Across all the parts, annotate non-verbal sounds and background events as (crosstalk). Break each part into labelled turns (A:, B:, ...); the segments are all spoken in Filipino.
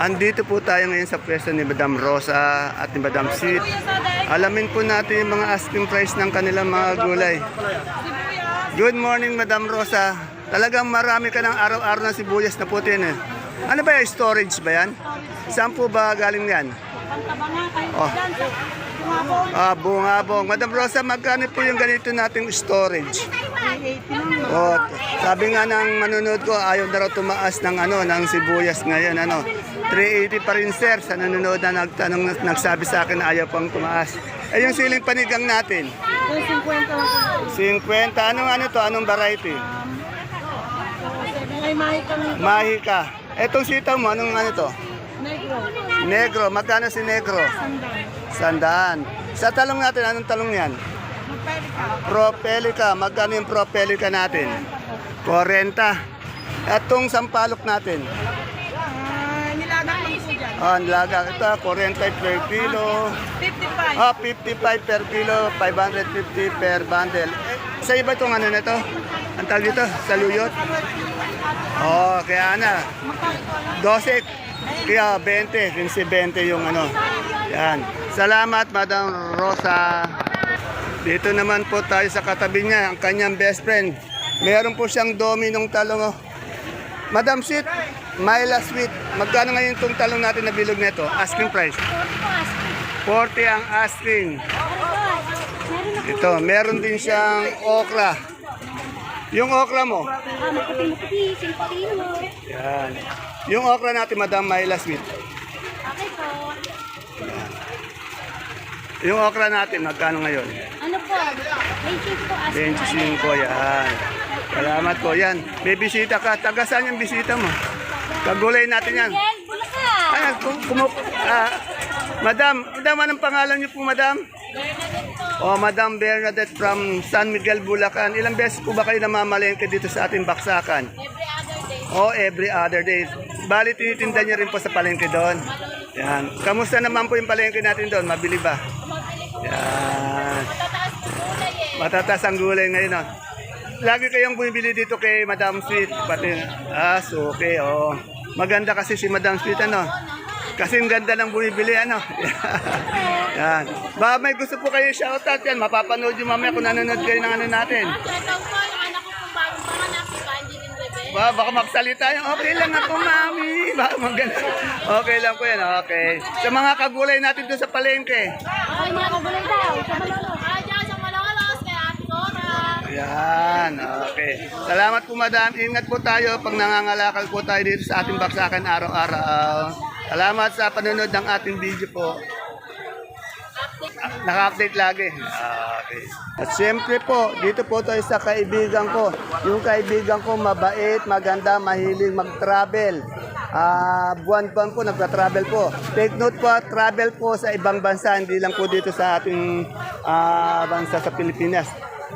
A: Andito po tayo ngayon sa pwesto ni Madam Rosa at ni Madam Sid. Alamin po natin yung mga asking price ng kanilang mga gulay. Good morning, Madam Rosa. Talagang marami ka ng araw-araw na sibuyas na puti eh. Ano ba yung storage ba yan? Saan po ba galing yan? Oh. Ah, bungabong. Madam Rosa, magkano po yung ganito nating storage? Oh, sabi nga ng manunod ko, ayaw na raw tumaas ng ano, ng sibuyas ngayon, ano. 380 pa rin sir sa nanonood na nagtanong, nagsabi sa akin ayaw pang tumaas. Eh yung siling panigang natin, 50. Anong ano to? Anong variety?
B: Ay, mahi kami.
A: Mahika. Etong sitaw mo, anong ano to?
B: Negro.
A: Negro. Magkano si Negro? Sandaan. Sa talong natin, anong talong yan?
B: Ka.
A: Propelica. Magkano yung propelica natin? 40. At tong sampalok natin?
B: Ah, nilagang lang po dyan.
A: Ah, ang laga. Ito, 40 per kilo.
B: 55.
A: Ah, 55 per kilo, 550 per bundle. Eh, sa iba itong ano na to? Ang tawag dito? Saluyot? Oh, kaya na. 12. Kaya 20. 15-20 yung ano. Yan. Salamat, Madam Rosa. Dito naman po tayo sa katabi niya, ang kanyang best friend. Meron po siyang dominong talong. Oh. Madam Sweet, Myla Sweet, magkano ngayon itong talong natin na bilog nito? Asking price. 40 ang asking. Ito, meron din siyang okra. Yung okra mo? Yan. Yung okra natin, Madam Myla Sweet. Yung okra natin, magkano ngayon?
C: Ano po? Basic po as
A: 25, yan. Salamat po, yan. May bisita ka. Taga saan yung bisita mo? Kagulay natin yan.
C: Miguel, Bulacan.
A: Ay, kum, kumu- ah, Madam, Madam, anong pangalan niyo po, Madam? Oh, Madam Bernadette from San Miguel, Bulacan. Ilang beses po ba kayo namamalengke dito sa ating baksakan? Oh, every other day. Bali, tinitinda niyo rin po sa palengke doon. Yan. Kamusta naman po yung palengke natin doon? Mabili ba? Yan. Matataas ang gulay ngayon. Oh. Lagi kayong bumibili dito kay Madam Sweet. Pati, ah, so okay, oh. Maganda kasi si Madam Sweet, ano? Kasi ang ganda ng bumibili, ano? (laughs) yan. Ba, may gusto po kayo shoutout yan. Mapapanood yung mamaya kung nanonood kayo ng ano natin.
C: Shoutout po yung anak ko kung bagong panganak, si Evangeline Rebel.
A: Ba, baka magsalita yung okay lang ako, mami. Baka maganda. Okay lang po yan, okay. Sa mga kagulay natin doon sa palengke.
C: Ay, mga kabulay daw. Sa Malolo. Ay, dyan sa Malolos, kay Ate Cora.
A: Yan, okay. Salamat po madam. Ingat po tayo pag nangangalakal po tayo dito sa ating baksakan araw-araw. Salamat sa panonood ng ating video po. Naka-update lagi. Ah, Okay. At siyempre po, dito po tayo sa kaibigan ko. Yung kaibigan ko mabait, maganda, mahilig mag-travel. Ah, buwan-buwan po nagta-travel po. Take note po, travel po sa ibang bansa, hindi lang po dito sa ating ah, bansa sa Pilipinas.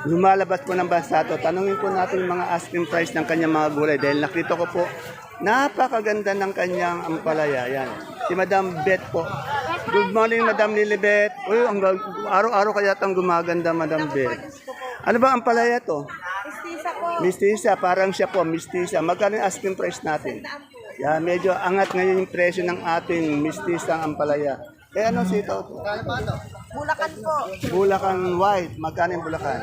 A: Lumalabas po ng bansa to. Tanungin po natin yung mga asking price ng kanyang mga gulay dahil nakita ko po napakaganda ng kanyang ampalaya. Yan. Si Madam Beth po. Good morning, Madam Lilibet. Uy, ang araw-araw kaya tang gumaganda, Madam Beth. Ano ba ang palaya to?
B: Mistisa po.
A: Mistisa, parang siya po, mistisa. Magkano yung asking price natin? Yan, medyo angat ngayon yung presyo ng ating mistisa ampalaya. Eh, ano sitaw to?
B: Bulacan po.
A: Bulacan White. Magkano yung Bulacan?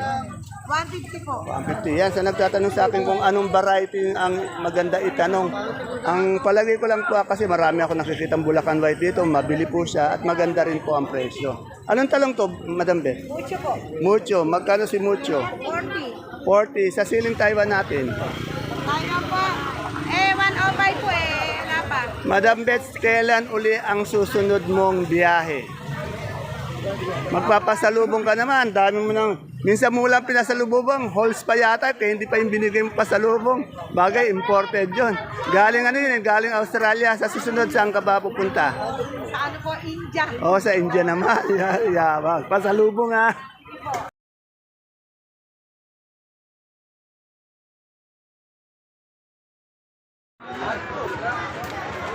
B: 150 po.
A: 150. Yan, sa nagtatanong sa akin kung anong variety ang maganda itanong. Ang palagay ko lang po ah, kasi marami ako nakikita Bulacan White dito. Mabili po siya at maganda rin po ang presyo. Anong talong to, Madam Beth?
B: Mucho po.
A: Mucho. Magkano si Mucho?
B: 40.
A: 40. Sa siling Taiwan natin.
B: Tayo po. Eh, 105 po eh. Wala pa.
A: Madam Beth, kailan uli ang susunod mong biyahe? Magpapasalubong ka naman. Dami mo nang... Minsan mo lang pinasalubong, halls pa yata, kaya hindi pa yung binigay mo pasalubong. Bagay, imported yon. Galing ano yun, galing Australia. Sa susunod, saan ka ba pupunta?
B: Sa ano po, India.
A: O, sa India naman. (laughs) Ya- Yabang. Pasalubong ha.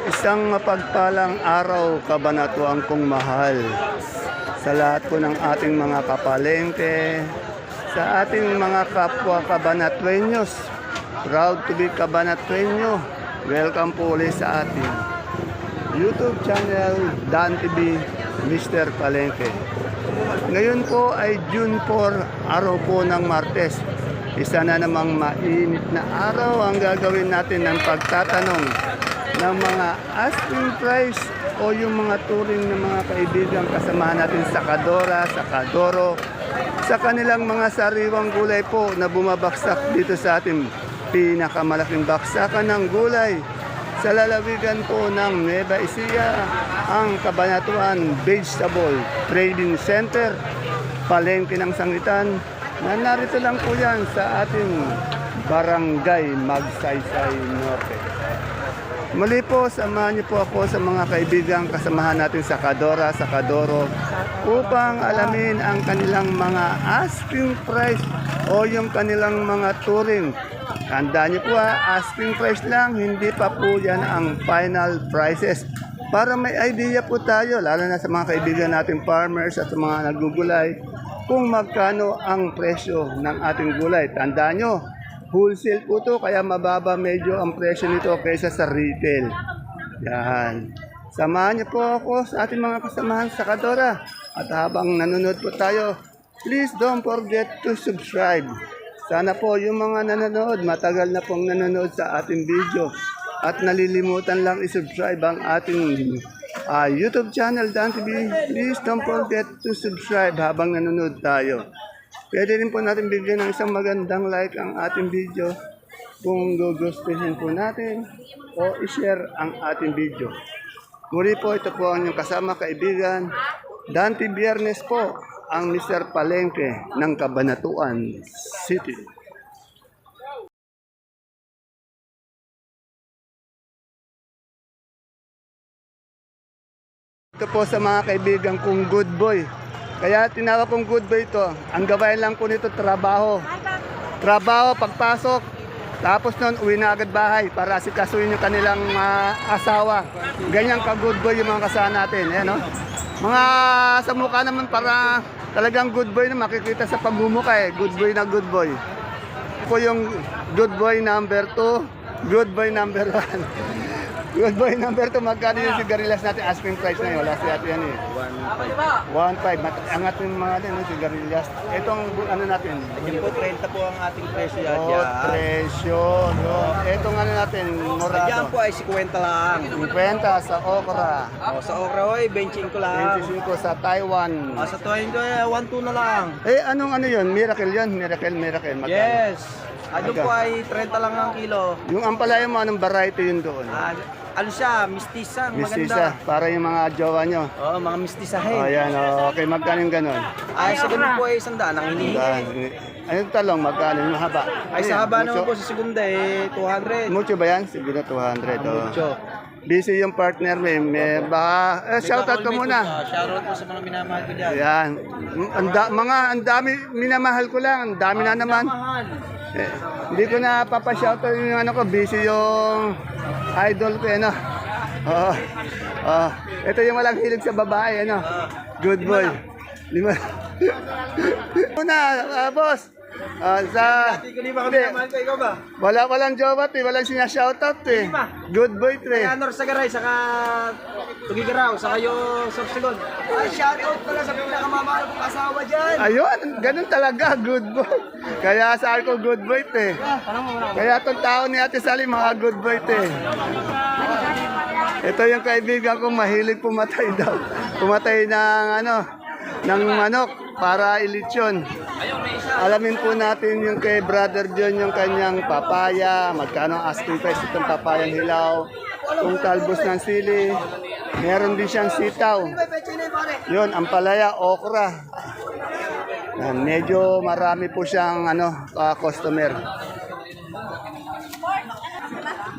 A: Isang mapagpalang araw kabanatuan kong mahal sa lahat po ng ating mga kapalengke, sa ating mga kapwa kabanatuenyos. Proud to be kabanatuenyo. Welcome po ulit sa ating YouTube channel Dan TV Mr. Palengke. Ngayon po ay June 4, araw po ng Martes. Isa na namang mainit na araw ang gagawin natin ng pagtatanong ng mga asking price o yung mga turing ng mga kaibigan kasamahan natin sa Kadora, sa Kadoro, sa kanilang mga sariwang gulay po na bumabaksak dito sa ating pinakamalaking baksakan ng gulay sa lalawigan po ng Nueva Ecija, ang Kabanatuan Vegetable Trading Center, palengke ng sangitan, na narito lang po yan sa ating Barangay Magsaysay Norte. Muli po, samahan niyo po ako sa mga kaibigan kasamahan natin sa Kadora, sa Kadoro upang alamin ang kanilang mga asking price o yung kanilang mga touring. Tandaan niyo po ha, asking price lang, hindi pa po yan ang final prices. Para may idea po tayo, lalo na sa mga kaibigan natin farmers at sa mga nagugulay, kung magkano ang presyo ng ating gulay. Tandaan nyo, wholesale po to kaya mababa medyo ang presyo nito kaysa sa retail. Yan. Samahan niyo po ako sa ating mga kasamahan sa Kadora. At habang nanonood po tayo, please don't forget to subscribe. Sana po yung mga nanonood, matagal na pong nanonood sa ating video. At nalilimutan lang isubscribe ang ating ah, YouTube channel, Dan TV. Please don't forget to subscribe habang nanonood tayo. Pwede rin po natin bigyan ng isang magandang like ang ating video kung gugustuhin po natin o i-share ang ating video. Muli po, ito po ang inyong kasama kaibigan. Dante Biernes po, ang Mr. Palengke ng Cabanatuan City. Ito po sa mga kaibigan kong good boy. Kaya tinawag kong good boy ito. Ang gawain lang ko nito trabaho. Trabaho, pagpasok. Tapos noon, uwi na agad bahay para asikasuhin yung kanilang ah, asawa. Ganyan ka good boy yung mga kasama natin. Ayan, no? Mga sa mukha naman para talagang good boy na makikita sa pagmumukha eh. Good boy na good boy. Ito yung good boy number 2, good boy number 1. Good boy number 2, magkano yung sigarilyas natin? Asking price na yun. Wala si ate yan eh. 1.5. Mat- Angat yung mga din, no, sigarilyas. Itong ano natin?
D: Yan po, 30 po ang ating presyo yan.
A: Oh, presyo. No. Itong ano natin,
D: Yan
A: morado.
D: po ay 50 lang.
A: 50 sa okra.
D: O, sa okra oy, 25 lang.
A: 25 sa Taiwan.
D: O, sa 20, eh, 1-2 na lang.
A: Eh, anong ano yun? Miracle yun? Miracle, miracle. Magkano?
D: Yes. Ano po ay 30 lang ang kilo.
A: Yung ampalaya mo, anong variety yun doon?
D: Ah, ano siya, mistisa,
A: Mistisa,
D: maganda.
A: para yung mga jowa nyo.
D: Oo, mga mistisahin.
A: Oh, yan. Oh, okay, magkano yung ganon?
D: Ay, sa ganun po ay sandaan ang hinihingi.
A: Saan? Ano yung talong? Magkano yung haba?
D: Ay, sa haba naman po sa segunda eh, 200.
A: mucho ba yan? Siguro 200. Oh.
D: Mucho.
A: Busy yung partner mo. eh. May baka, eh, shoutout ka muna.
D: Shoutout po sa mga minamahal ko dyan.
A: Yan. Ang da- mga ang dami minamahal ko lang, ang dami na naman. Eh, hindi ko na papashoutout yung ano ko, busy yung idol ko ano. Oo. Oh, ito yung walang hilig sa babae ano. Good boy. Lima. (laughs) Muna, ah, boss. Ah, sa
D: Hindi ikaw ba?
A: wala walang jowa eh, walang sinashoutout eh. Good boy
D: Kay
A: tre.
D: Anor Sagaray, saka Tugigaraw, saka yung Sorsigon. Ay, shoutout pala sa pinakamamahal kong asawa dyan.
A: Ayun, ganun talaga, good boy. Kaya sabi ko good boy te. Kaya itong tao ni Ate Sally, mga good boy te. Ito yung kaibigan kong mahilig pumatay daw. Pumatay ng ano, ng manok para ilitsyon. Alamin po natin yung kay Brother John yung kanyang papaya, magkano asking price itong papayang hilaw, kung talbos ng sili, meron din siyang sitaw. Yun, ang palaya, okra. Yan, medyo marami po siyang ano, ah, customer.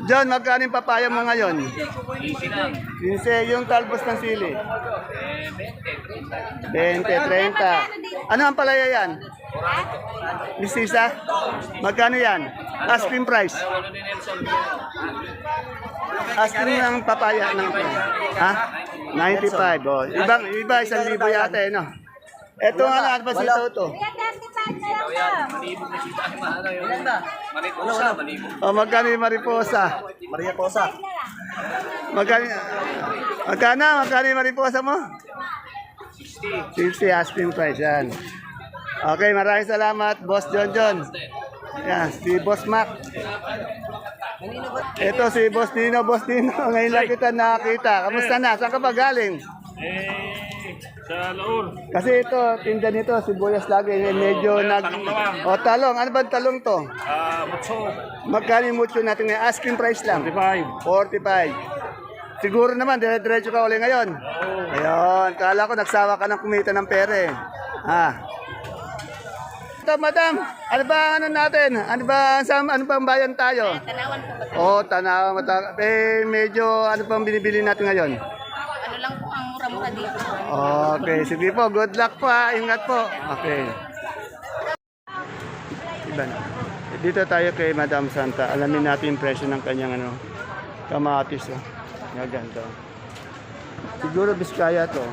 A: John, magkano yung papaya mo ngayon? 15 yung talbos ng sili. 20, 30. Ano ang palaya yan? Mistisa? Magkano yan? Asking price? Asking ng papaya ng ha? 95. Oh. Ibang iba isang libo yata eh, no? Ito nga na, ano ba sitaw to?
D: Ilan ba? Mariposa.
A: O, magkano yung mariposa?
D: Maria Posa.
A: Magkano, magkano, magkano yung mariposa mo? 60. 60 asking price, yan. Okay, maraming salamat, Boss John John. Yan, si Boss Mac. Ito si Boss Nino, Boss Nino. (laughs) Ngayon lang kita nakakita. Kamusta na? Saan ka ba galing?
E: Eh, sa Laur.
A: Kasi ito, tinda nito, sibuyas lagi. eh, Medyo nag... O, talong. Ano ba talong to?
E: Ah, Mutso.
A: Magkano yung mucho natin ngayon? Asking price lang.
E: 45.
A: 45. Siguro naman, dire-diretso ka uli ngayon. Ayun, kala ko nagsawa ka ng kumita ng pere. Ha? Ito, madam, ano ba ang ano natin? Ano ba, sa, ano ba ang bayan tayo?
B: Tanawan po ba?
A: Oo, oh, tanawa, mata. Eh, medyo, ano pa ang binibili natin ngayon?
B: Ano lang po ang mura-mura dito.
A: Okay, sige po. Good luck po ha. Ingat po. Okay. Iba na. Dito tayo kay Madam Santa. Alamin natin yung presyo ng kanyang ano, kamatis. Oh. Nga ganito. Siguro Biskaya to.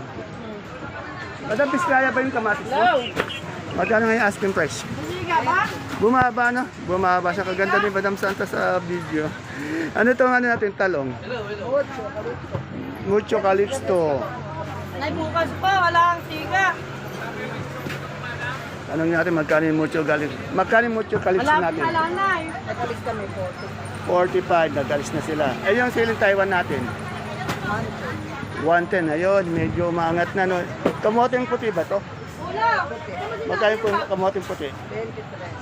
A: Madam, Biskaya ba yung kamatis mo? Magkano nga yung asking price? Bumaba no? Bumaba siya. Kaganda ni Madam Santa sa video. Ano itong ano natin talong? Mucho Calixto.
B: Ay, bukas pa, wala ang siga.
A: Anong natin magkano yung mucho galit? Magkano yung mucho calypso natin?
B: na eh. Natalis kami po.
A: 45, nagalis na sila. Eh yung siling Taiwan natin? 110. Ayun, medyo maangat na. No? Kamoteng puti ba to?
B: Wala.
A: Magkano yung kamoteng puti?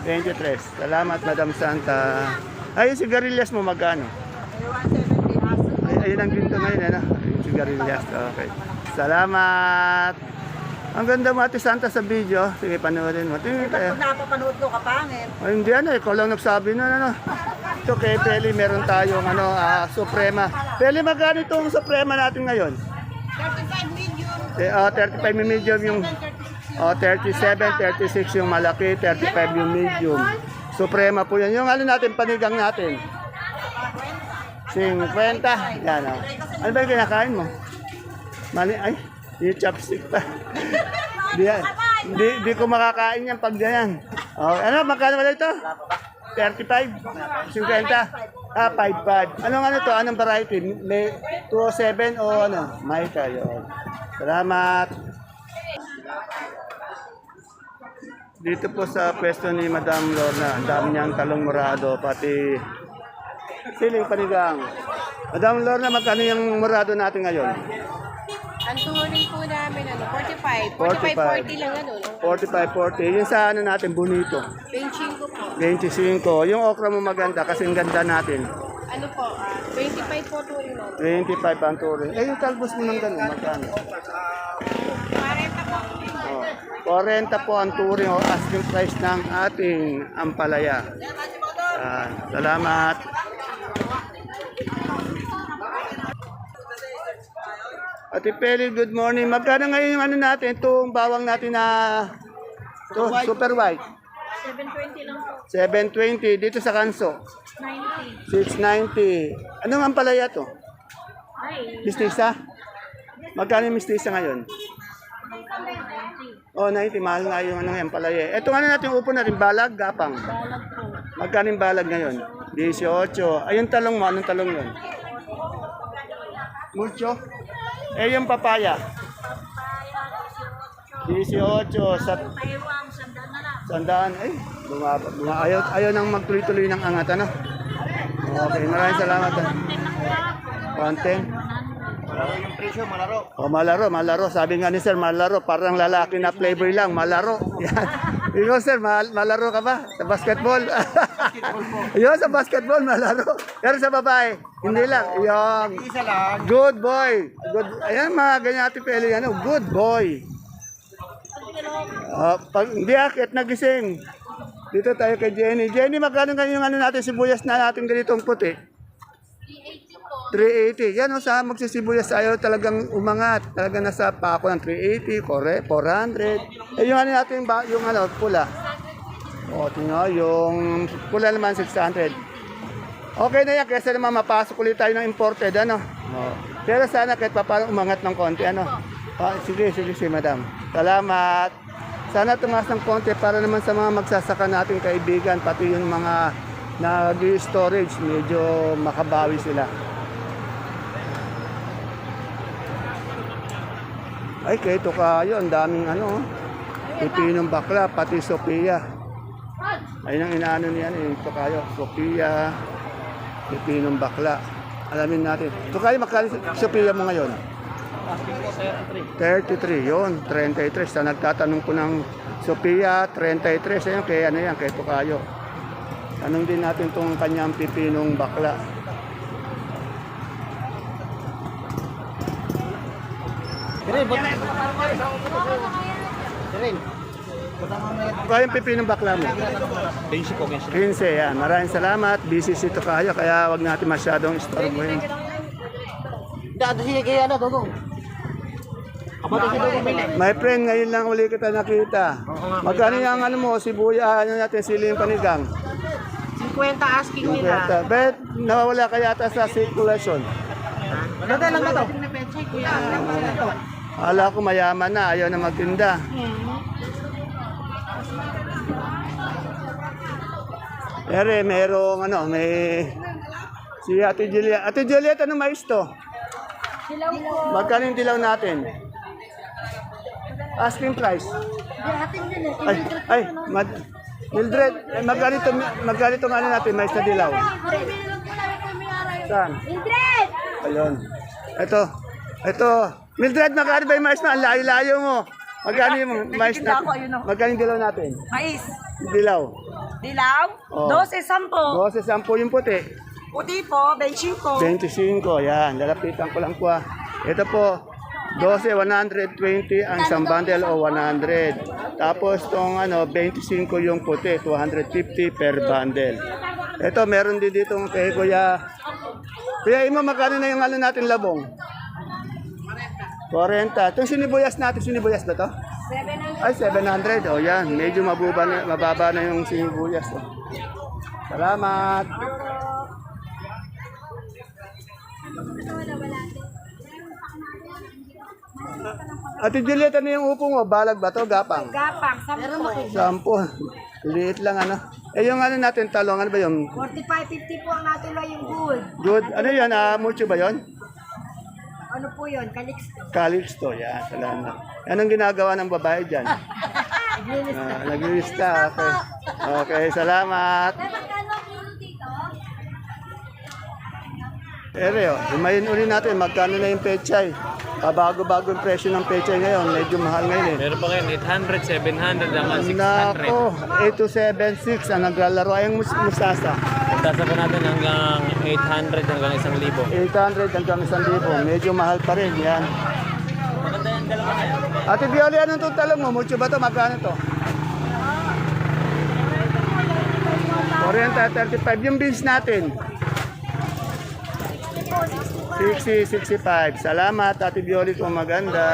A: 23. 23. Salamat, Madam Santa. Ay, yung sigarilyas mo magkano? Ay, ayun ang ginto ngayon, ano? Yung sigarilyas. Okay. Salamat. Ang ganda mo, Ate Santa, sa video. Sige, panoorin mo. Tingin tayo.
B: napapanood ko kapangit.
A: Ay, hindi ano, ikaw lang nagsabi na ano. Ito kay Peli, meron tayong ano, ah, Suprema. Peli, magkano itong Suprema natin ngayon?
B: 35 million.
A: Eh, ah, 35 yung medium yung oh, 37, 36 yung malaki, 35 yung medium. Suprema po yan. Yung ano natin, panigang natin. 50. Yan oh. Ano ba yung kinakain mo? Mani, ay, yung chopstick pa. di, di, di ko makakain yan pag ganyan. Oh, ano, magkano ba ito? 35? 50? Ah, 55. Anong ano to? Anong variety? May 207 o ano? May kayo. Salamat. Dito po sa pwesto ni Madam Lorna, ang dami niyang talong murado, pati siling panigang. Madam Lorna, magkano yung murado natin ngayon?
B: Ang turing po namin, ano, 45.
A: 45.
B: 45, 40 lang, ano, no?
A: 45-40. Yung sa ano natin, bonito.
B: Benching ko po.
A: 25. Yung okra mo maganda kasi ang ganda natin.
B: Ano po, ah, 25 po turing namin.
A: 25 ang turing. Eh, yung talbos mo ng gano'n, magkano?
B: 40 po.
A: Oh, 40 po ang turing o asking price ng ating ampalaya. Yan. Salamat. Ate Peli, good morning. Magkano ngayon yung ano natin, itong bawang natin na to, super white?
B: 720 lang po.
A: 720 dito sa kanso.
B: 90.
A: 690. Anong ampalaya to?
B: Ay,
A: Mistisa? Magkano yung mistisa ngayon? Oh, 90. Mahal nga yung ano yan, palaya. Ito ano natin upo natin, balag, gapang.
B: balag po.
A: Magkano yung balag ngayon? 18. Ayun talong mo, anong talong yun? Mucho? Eh, yung papaya? 18. Sa sandaan. Ay, bumaba. bumaba. Ayaw, ayaw nang magtuloy-tuloy ng angat, ano? Okay, maraming salamat. ah. Content.
D: Yung presyo, malaro.
A: O malaro, malaro. Sabi nga ni sir, malaro. Parang lalaki na flavor lang, malaro. (laughs) Yan. Ikaw sir, mal malaro ka ba? Sa basketball? (laughs) Yun, sa basketball, malaro. Pero sa babae, hindi lang. Yung
D: Isa lang.
A: good boy. Good, ayan mga ganyan ati Peli, ano, good boy. Ah, pag hindi akit, nagising. Dito tayo kay Jenny. Jenny, magkano nga yung ano natin, sibuyas na natin ganitong puti? 380. Yan o, sa magsisibuyas tayo talagang umangat. Talagang nasa pako ng 380, kore, 400. Eh, yung ano natin, ba, yung ano, pula. O, tingnan, yung pula naman 600. Okay na yan, kesa naman mapasok ulit tayo ng imported, ano. O. Pero sana kahit pa paano umangat ng konti, ano. Ah, sige, sige, sige, madam. Salamat. Sana tumaas ng konti para naman sa mga magsasaka nating kaibigan, pati yung mga nag-storage, medyo makabawi sila. Ay, kay kayo, ang daming ano, pipinong bakla, pati Sophia. Ayun ang inaano niyan, eh, ito kayo, Sophia, pipinong bakla. Alamin natin. Ito kayo, magkano Sophia mo ngayon? 33, yun, 33. Sa nagtatanong ko ng Sophia, 33. Ayun, kay ano yan, kay Tukayo. Tanong din natin tong kanyang pipinong bakla.
D: Rin, ba't?
A: Kaya yung pipinong bakla mo?
D: 20 po, 20.
A: 15, yan. Maraming salamat. Busy si Tukayo, kaya wag natin masyadong istorbohin.
D: Dado siya kaya ano, Dodong.
A: My friend, ngayon lang uli kita nakita. Magkano yung ano mo, sibuya, ano natin, siling panigang?
B: 50 asking
A: Kwenta. Bet, nawawala ka yata sa circulation.
D: Dada lang na to.
A: Ala ko mayaman na, ayaw na magtinda. Ere, merong ano, may... Si Ate Juliet. Ate Juliet, ano mais to?
C: Silaw po.
A: Magkano yung dilaw natin? Asking price. Ay, ay, mad, Mildred, eh, magkano ito, magkano ito ano natin, mais na dilaw? Saan?
C: Mildred!
A: Ayun. Ito, ito. Mildred, magkano ba yung mais na? Ang layo-layo mo. Magkano yung mais natin?
B: ako, ayun, oh.
A: Magkano yung dilaw natin?
B: Mais.
A: Dilaw.
B: Dilaw.
A: Oh.
B: 12, 10.
A: 12, 10 yung puti.
B: Puti po, 25.
A: 25, yan. Lalapitan ko lang po. ah. Ito po, 12, 120 ang isang bundle o 100. Tapos tong ano, 25 yung puti, 250 per bundle. Ito, meron din dito kay Kuya. Kuya, imo magkano na yung ano natin labong? 40. Itong sinibuyas natin, sinibuyas ba to?
C: 700.
A: Ay, 700. O yan, medyo mabuba na, mababa na yung sinibuyas. Oh. Salamat. Ate Juliet, ano yung upo mo? Balag ba to? Gapang?
B: Gapang, 10.
A: Sampo. Liit lang ano. Eh yung ano natin, talong, ano ba yung
B: 45, 50 po ang natuloy yung good.
A: good? Ano yan? Ah, mucho ba yon?
B: Ano po yun? Calix.
A: Calixto, yan. Salamat. Anong ginagawa ng babae dyan? (laughs) Ah, naglilista. Okay. Okay, salamat. Ere, oh, himayin uli natin magkano na yung pechay. Pabago-bago yung presyo ng pechay ngayon. Medyo mahal ngayon eh.
E: Meron pa ngayon, 800, 700, hanggang 600.
A: Nako, 8276 ang naglalaro. Ay, yung mus- mustasa.
E: Tasa pa natin hanggang 800 hanggang 1,000.
A: 800 hanggang 1,000. Medyo mahal pa rin. Yan. Ate Bioli, anong itong talong mo? Mucho ba ito? Magkano ito? 40, 35. Yung beans natin. 60, 65. Salamat, Ate Bioli, kung maganda.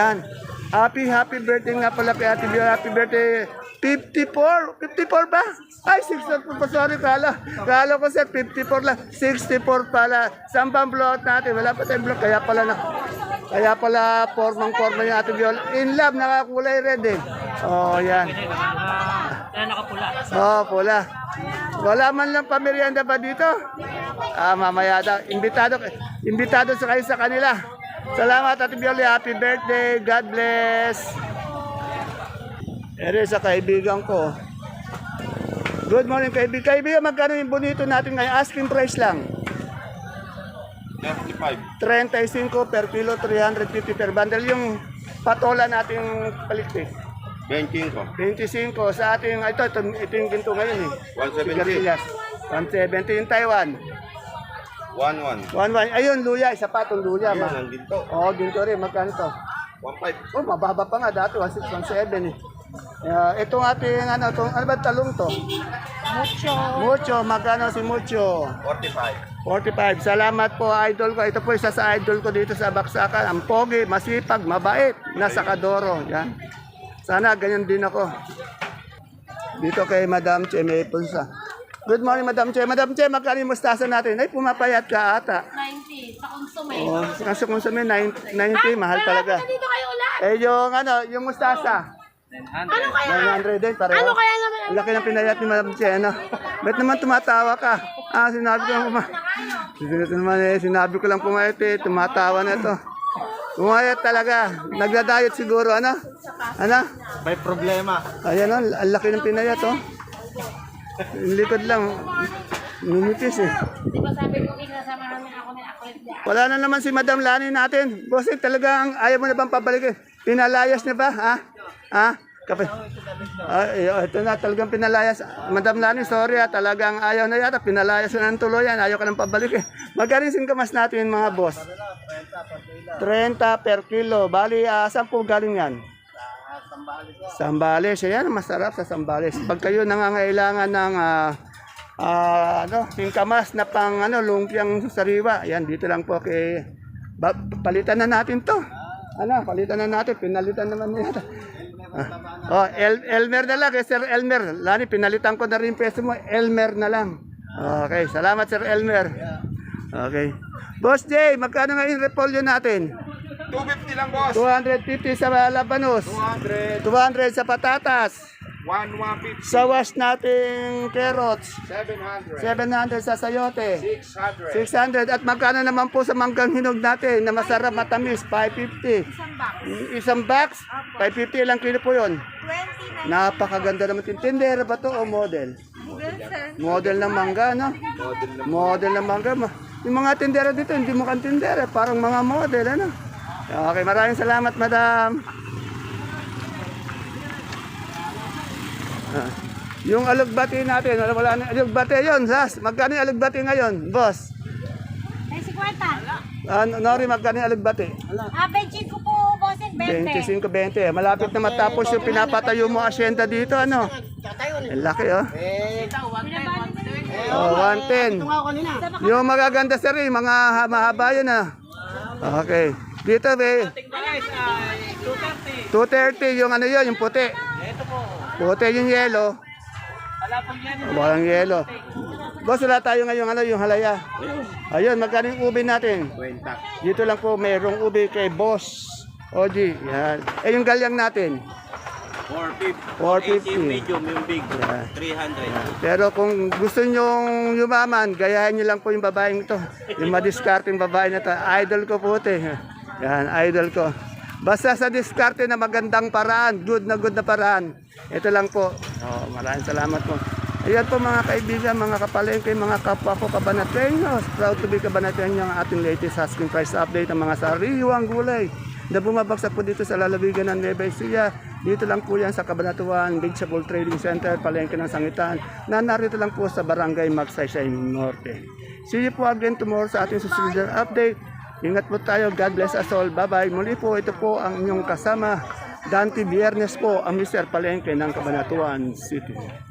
A: Yan. Happy, happy birthday nga pala kay Ate Bioli. Happy birthday. 54. 54 ba? Ay, 64 pa. Sorry, kala. Kala ko sa 54 lang. 64 pala. Saan ba blowout natin? Wala pa tayong blowout. Kaya pala na. Kaya pala formang forma yung Ate Bioli. In love, nakakulay red eh. Oh, yan. Oh, pula. Wala man lang pamerienda ba dito? Ah, mamaya daw. Imbitado, imbitado sa kayo sa kanila. Salamat, Ate Bioli. Happy birthday. God bless. Ere sa kaibigan ko. Good morning, kaibigan. Kaibigan, magkano yung bonito natin ngayon? Asking price lang. 35. 35 per kilo, 350 per bundle. Yung patola nating palikpik.
F: 25.
A: 25 sa ating, ito, ito, ito yung ginto ngayon eh.
F: 170.
A: Sigarilyas. 170 yung Taiwan.
F: 11.
A: 11. Ayun, luya. Isa pa itong luya.
F: Yan,
A: Ma.
F: ang ginto.
A: Oo, ginto rin. Magkano to?
F: 15.
A: Oh, mababa pa nga dati. 16, 17 eh. Uh, itong ating, ano, itong, ano ba talong to?
B: Mucho.
A: Mucho. Magkano si Mucho?
F: 45.
A: 45. Salamat po, idol ko. Ito po isa sa idol ko dito sa Baksakan. Ang pogi, masipag, mabait. Nasa Kadoro. Yan. Sana ganyan din ako. Dito kay Madam Che may punsa. Good morning, Madam Che. Madam Che, magkano yung mustasa natin? Ay, pumapayat ka ata.
C: 90 sa consume.
A: Oh, kasi kung sa 90, 90 mahal talaga.
C: Dito kayo ulan.
A: Eh, yung ano, yung mustasa.
C: Ano kaya?
A: 900 din, pareho.
C: Ano kaya naman
A: Ang laki ng pinayat ni Madam Che, ano? Ba't naman tumatawa ka? Ah, sinabi ko lang puma... Sinabi naman eh, sinabi ko lang pumayat eh, tumatawa na to. Pumayat talaga. Nagda-diet siguro, ano? Ano?
D: May problema.
A: Ayan o, ang laki ng pinayat oh. Likod lang, minipis eh.
C: Di ba sabi ko, kinasama namin ako ako.
A: Wala na naman si Madam Lani natin. Bossing, talagang ayaw mo na bang pabalik? Pinalayas na ba? Ha? Ha? Kape. Ay, oh, ito na, talagang pinalayas. Madam Lani, sorry ha, talagang ayaw na yata. Pinalayas na ng tuluyan, ayaw ka nang pabalik eh. Magaling singkamas natin mga boss. 30 per kilo. Bali, ah, saan po galing yan? Sambales. Ayan, masarap sa Sambales. Pag kayo nangangailangan ng ah, ah, ano, singkamas na pang ano, lumpiang sariwa. Ayan, dito lang po kay ba, palitan na natin to. Ano, palitan na natin. Pinalitan naman niya. Ah. Oh, El, Elmer na lang, eh, Sir Elmer. Lani, pinalitan ko na rin peso mo. Elmer na lang. Okay, salamat Sir Elmer. Okay. Boss Jay, magkano nga yung repolyo natin?
F: 250 lang, boss.
A: 250 sa labanos.
F: 200.
A: 200 sa patatas.
F: 1, 150.
A: Sa wash nating carrots.
F: 700.
A: 700 sa sayote.
F: 600.
A: 600. At magkano naman po sa manggang hinog natin na masarap matamis? 550. Isang box. 550 lang kilo po yun.
B: 20
A: Napakaganda naman. Tindera ba to o model? Model ng mangga, no? Model ng mangga. Ma- Yung mga tindera dito, hindi mo kan tindera. Parang mga model, ano? Okay, maraming salamat, madam. Ah, yung alugbati natin, wala, wala na alugbati yun, Sas. Magkano yung alugbati ngayon, boss?
B: Ay, 50.
A: Ah, Nori, magkano yung alugbati?
B: Ah, benching ko po, bossing, 20.
A: 25-20. Malapit na matapos yung pinapatayo mo asyenda dito, ano? Ang laki, oh. Oh, 110. Yung magaganda sir, eh, mga ha- mahaba yun, ah. Okay. Dito, be. 230 yung ano yun, yung puti. Puti yung yelo. Walang yelo. Boss, wala tayo ngayon ano, yung halaya. Ayun, magkano yung ubi natin? Dito lang po, mayroong ubi kay Boss. Oji, yan. Eh, yung galyang natin? 450. 450.
G: medium, yung big,
A: Yeah.
G: 300.
A: Pero kung gusto nyong yumaman, gayahin nyo lang po yung babaeng ito. Yung madiskarte yung babae na ito. Idol ko po ito eh. Yan, idol ko. Basta sa diskarte na magandang paraan, good na good na paraan. Ito lang po. Oh, maraming salamat po. Ayan po mga kaibigan, mga kapalengke, mga kapwa ko kabanatenyos. Proud to be kabanatenyo ang ating latest asking price update ng mga sariwang gulay na bumabagsak po dito sa lalawigan ng Nueva Ecija. Dito lang po yan sa Cabanatuan Vegetable Trading Center, Palengke ng Sangitan, na narito lang po sa Barangay Magsaysay Norte. See you po again tomorrow sa ating susunod update. Ingat po tayo. God bless us all. Bye-bye. Muli po, ito po ang inyong kasama. Dante Biernes po, ang Mr. Palengke ng Cabanatuan City.